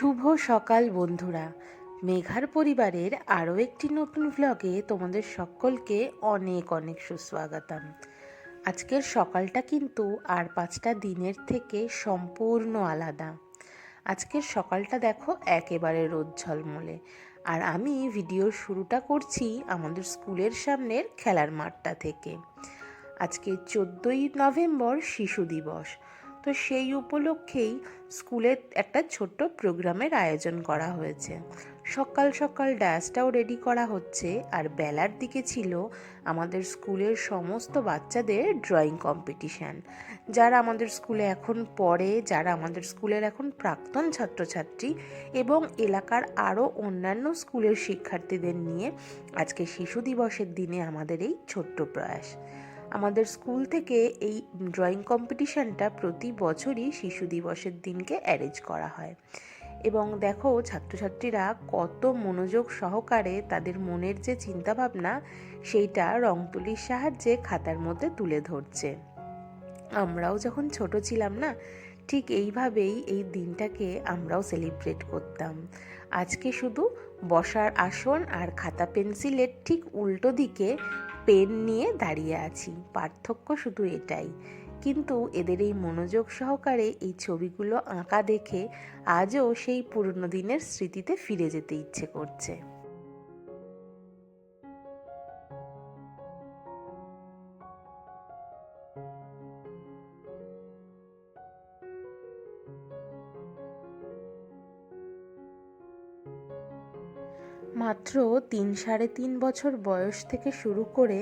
শুভ সকাল বন্ধুরা। মেঘার পরিবারের আরও একটি নতুন ভ্লগে তোমাদের সকলকে অনেক অনেক সুস্বাগতম। আজকের সকালটা কিন্তু আর পাঁচটা দিনের থেকে সম্পূর্ণ আলাদা। আজকের সকালটা দেখো একেবারে রোদ ঝলমলে। আর আমি ভিডিওর শুরুটা করছি আমাদের স্কুলের সামনের খেলার মাঠটা থেকে। আজকে চোদ্দোই নভেম্বর শিশু দিবস। তো সেই উপলক্ষেই স্কুলে একটা ছোট্ট প্রোগ্রামের আয়োজন করা হয়েছে। সকাল সকাল ডায়াসটাও রেডি করা হচ্ছে আর বেলার দিকে ছিল আমাদের স্কুলের সমস্ত বাচ্চাদের ড্রয়িং কম্পিটিশান। যারা আমাদের স্কুলে এখন পড়ে, যারা আমাদের স্কুলের এখন প্রাক্তন ছাত্রছাত্রী এবং এলাকার আরও অন্যান্য স্কুলের শিক্ষার্থীদের নিয়ে আজকে শিশু দিবসের দিনে আমাদের এই ছোট্ট প্রয়াস। আমাদের স্কুল থেকে এই ড্রয়িং কম্পিটিশানটা প্রতি বছরই শিশু দিবসের দিনকে অ্যারেঞ্জ করা হয়। এবং দেখো, ছাত্রছাত্রীরা কত মনোযোগ সহকারে তাদের মনের যে চিন্তাভাবনা, সেইটা রং তুলির সাহায্যে খাতার মধ্যে তুলে ধরছে। আমরাও যখন ছোট ছিলাম না, ঠিক এইভাবেই এই দিনটাকে আমরাও সেলিব্রেট করতাম। আজকে শুধু বসার আসন আর খাতা পেন্সিলের ঠিক উল্টো দিকে পেন নিয়ে দাঁড়িয়ে আছি। পার্থক্য শুধু এটাই। কিন্তু এদের এই মনোযোগ সহকারে এই ছবিগুলো আঁকা দেখে আজও সেই পুরনো দিনের স্মৃতিতে ফিরে যেতে ইচ্ছে করছে। মাত্র তিন সাড়ে তিন বছর বয়স থেকে শুরু করে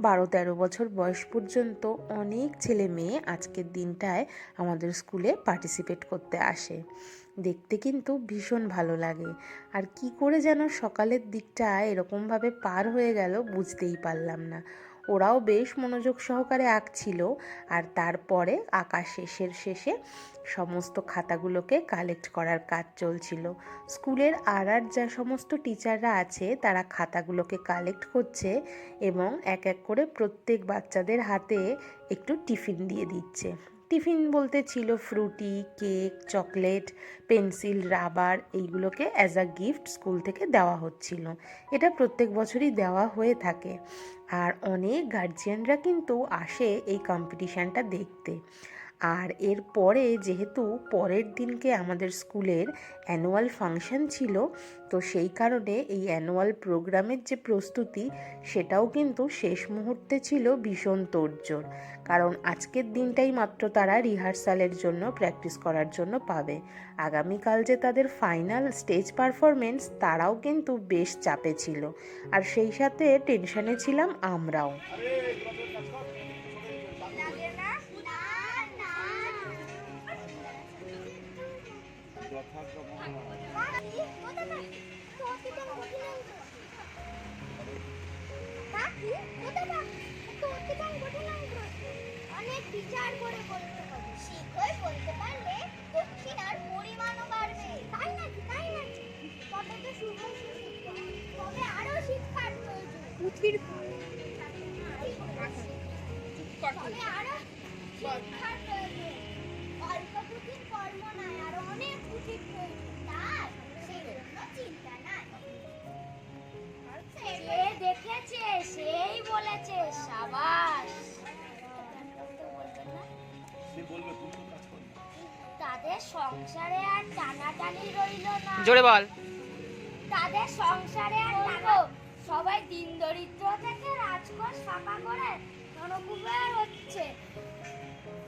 বারো তেরো বছর বয়স পর্যন্ত অনেক ছেলে মেয়ে আজকের দিনটায় আমাদের স্কুলে পার্টিসিপেট করতে আসে। দেখতে কিন্তু ভীষণ ভালো লাগে। আর কি করে যেন সকালের দিকটা এরকমভাবে পার হয়ে গেল বুঝতেই পারলাম না। ওরাও বেশ মনোযোগ সহকারে আঁকছিল আর তারপরে আঁকা শেষের শেষে সমস্ত খাতাগুলোকে কালেক্ট করার কাজ চলছিল। স্কুলের আর আর যা সমস্ত টিচাররা আছে, তারা খাতাগুলোকে কালেক্ট করছে এবং এক এক করে প্রত্যেক বাচ্চাদের হাতে একটু টিফিন দিয়ে দিচ্ছে। টিফিন বলতে ছিল Frooti, cake, chocolate, pencil, rubber এইগুলোকে অ্যাজ আ গিফট স্কুল থেকে দেওয়া হচ্ছিল। এটা প্রত্যেক বছরই দেওয়া হয়ে থাকে। আর অনেক গার্জিয়ানরা কিন্তু আসে এই কম্পিটিশানটা দেখতে। আর এর পরে যেহেতু পরের দিনকে আমাদের স্কুলের অ্যানুয়াল ফাংশন ছিল, তো সেই কারণে এই অ্যানুয়াল প্রোগ্রামের যে প্রস্তুতি, সেটাও কিন্তু শেষ মুহূর্তে ছিল ভীষণ তোড়জোড়। কারণ আজকের দিনটাই মাত্র তারা রিহার্সালের জন্য প্র্যাকটিস করার জন্য পাবে। আগামীকাল যে তাদের ফাইনাল স্টেজ পারফরমেন্স তারাও কিন্তু বেশ চাপে ছিল। আর সেই সাথে টেনশনে ছিলাম আমরাও। অনেক বিচার করে বলতে হবে শিখই বলতে পারলে দক্ষিণার পরিমাণও বাড়বে তাই নাকি তাই নাকি তবে তো শুভ তবে আরও শিক্ষার প্রয়োজন পৃথিবীর তবে আরও শিক্ষার প্রয়োজন অল্প পুঁথির কর্ম নয় আরও অনেক পুঁথির প্রয়োজন তাই সেই জন্য চিন্তা নাই। দেখেছে তাদের সংসারে আর টানাটানি রইল না। জোরে বল। তাদের সংসারে আর টানো সবাই দিন দরিদ্র থেকে রাজকোষ ফাঁকা করে ধনকুবের হচ্ছে।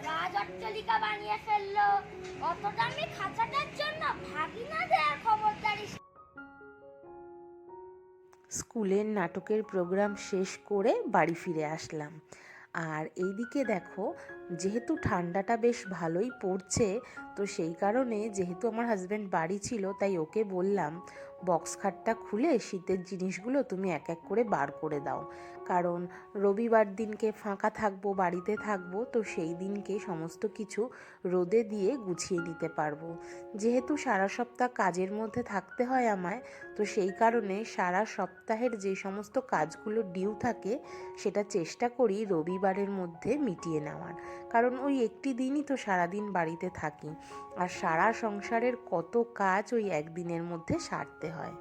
রাজ অট্টালিকা বানিয়ে ফেলল। অত দামি খাঁচাটার জন্য ভাগিনাদের খবরদারি স্কুলের নাটকের প্রোগ্রাম শেষ করে বাড়ি ফিরে আসলাম। আর এইদিকে দেখো যেহেতু ঠান্ডাটা বেশ ভালোই পড়ছে তো সেই কারণে যেহেতু আমার হাজব্যান্ড বাড়ি ছিল, তাই ওকে বললাম বক্স খাটটা খুলে শীতের জিনিসগুলো তুমি এক এক করে বার করে দাও। কারণ রবিবার দিনকে ফাঁকা থাকব, বাড়িতে থাকব, তো সেই দিনকে সমস্ত কিছু রোদে দিয়ে গুছিয়ে নিতে পারব। যেহেতু সারা সপ্তাহ কাজের মধ্যে থাকতে হয় আমায়, তো সেই কারণে সারা সপ্তাহের যে সমস্ত কাজগুলো ডিউ থাকে, সেটা চেষ্টা করি রবিবারের মধ্যে মিটিয়ে নেওয়ার। কারণ ওই একটি দিনই তো সারাদিন বাড়িতে থাকি। আর সারা সংসারের কত কাজ ওই একদিনের মধ্যে সারতে হয়।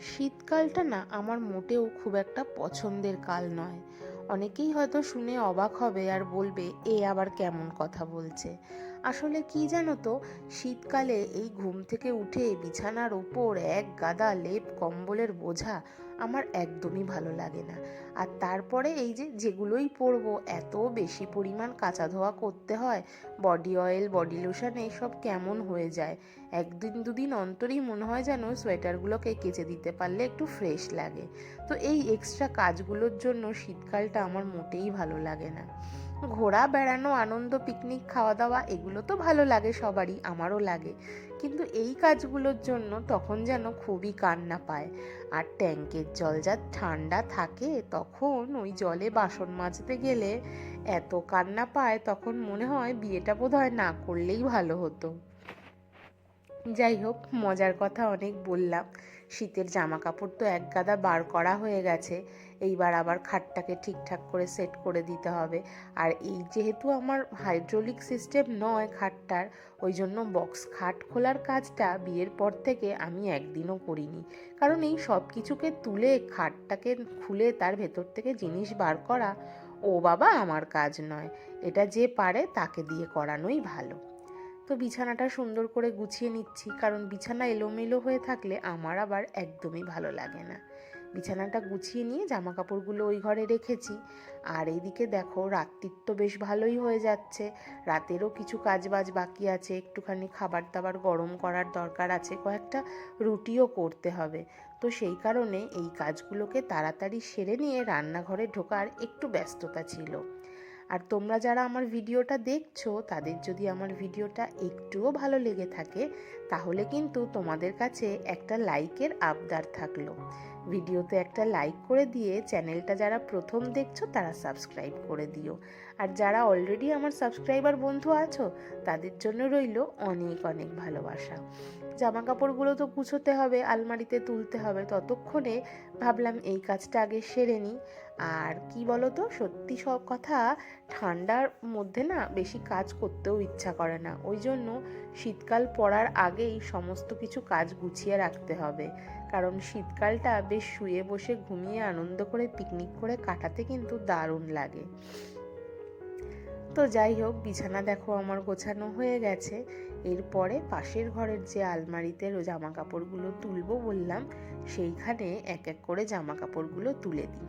শীতকালটা না আমার মোটেও খুব একটা পছন্দের কাল নয়। অনেকেই হয়তো শুনে অবাক হবে আর বলবে, এ আবার কেমন কথা বলছে? আসলে কি জানো তো, শীতকালে এই ঘুম থেকে উঠে বিছানার ওপর এক গাদা লেপ কম্বলের বোঝা আমার একদমই ভালো লাগে না। আর তারপরে এই যে যেগুলোই পরবো, এত বেশি পরিমাণ কাঁচা ধোয়া করতে হয় বডি অয়েল বডি লোশন এইসব কেমন হয়ে যায়? একদিন দুদিন অন্তরেই মনে হয় যেন সোয়েটারগুলোকে কেচে দিতে পারলে একটু ফ্রেশ লাগে। তো এই এক্সট্রা কাজগুলোর জন্য শীতকালটা আমার মোটেই ভালো লাগে না। ঘোরা বেড়ানো, আনন্দ, পিকনিক খাওয়া দাওয়া এগুলো তো ভালো লাগে, সবারই, আমারও লাগে। কিন্তু এই কাজগুলোর জন্য তখন যেন খুবই কান্না পায়। আর ট্যাঙ্কের জল যা ঠান্ডা থাকে, তখন ওই জলে বাসন মাজতে গেলে এত কান্না পায়, তখন মনে হয় বিয়েটা বোধ হয় না করলেই ভালো হতো। যাই হোক মজার কথা অনেক বললাম। শীতের জামা কাপড় তো এক গাদা বার করা হয়ে গেছে। এইবার আবার খাটটাকে ঠিকঠাক করে সেট করে দিতে হবে। আর এই যেহেতু আমার হাইড্রোলিক সিস্টেম নয় খাটটার, ওই জন্য বক্স খাট খোলার কাজটা বিয়ের পর থেকে আমি একদিনও করিনি। কারণ এই সব কিছুকে তুলে খাটটাকে খুলে তার ভেতর থেকে জিনিস বার করা, ও বাবা আমার কাজ নয়। এটা যে পারে তাকে দিয়ে করানোই ভালো। তো বিছানাটা সুন্দর করে গুছিয়ে নিচ্ছি, কারণ বিছানা এলোমেলো হয়ে থাকলে আমার আবার একদমই ভালো লাগে না। বিছানাটা গুছিয়ে নিয়ে জামা কাপড়গুলো ওই ঘরে রেখেছি। আর এইদিকে দেখো, রাত্রির তো বেশ ভালোই হয়ে যাচ্ছে। রাতেরও কিছু কাজ বাজ বাকি আছে, একটুখানি খাবার দাবার গরম করার দরকার আছে, কয়েকটা রুটিও করতে হবে। তো সেই কারণে এই কাজগুলোকে তাড়াতাড়ি সেরে নিয়ে রান্নাঘরে ঢোকার একটু ব্যস্ততা ছিল। আর তোমরা যারা আমার ভিডিওটা দেখছ, তাদের যদি আমার ভিডিওটা একটুও ভালো লেগে থাকে, তাহলে কিন্তু তোমাদের কাছে একটা লাইকের আবদার থাকল। ভিডিওতে একটা লাইক করে দিয়ে চ্যানেলটা যারা প্রথম দেখছ, তারা সাবস্ক্রাইব করে দিও। আর যারা অলরেডি আমার সাবস্ক্রাইবার বন্ধু আছো, তাদের জন্য রইল অনেক অনেক ভালোবাসা। জামা কাপড়গুলো তো গুছোতে হবে, আলমারিতে তুলতে হবে। ততক্ষণে ভাবলাম এই কাজটা আগে সেরে নিই। আর কি বলো তো সত্যি সব কথা, ঠান্ডার মধ্যে না বেশি কাজ করতেও ইচ্ছা করে না। ওই জন্য শীতকাল পড়ার আগেই সমস্ত কিছু কাজ গুছিয়ে রাখতে হবে। কারণ শীতকালটা বেশ শুয়ে বসে ঘুমিয়ে আনন্দ করে পিকনিক করে কাটাতে কিন্তু দারুণ লাগে। তো যাই হোক, বিছানা দেখো, আমার গোছানো হয়ে গেছে। এরপরে পাশের ঘরের যে আলমারিতে জামা কাপড়গুলো তুলবো বললাম, সেইখানে এক এক করে জামা কাপড়গুলো তুলে দিই।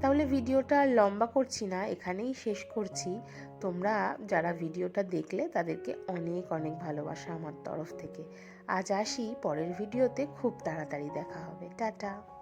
তাহলে ভিডিওটা আর লম্বা করছি না, এখানেই শেষ করছি। তোমরা যারা ভিডিওটা দেখলে, তাদেরকে অনেক অনেক ভালোবাসা আমার তরফ থেকে। আজ আসি, পরের ভিডিওতে খুব তাড়াতাড়ি দেখা হবে। টাটা।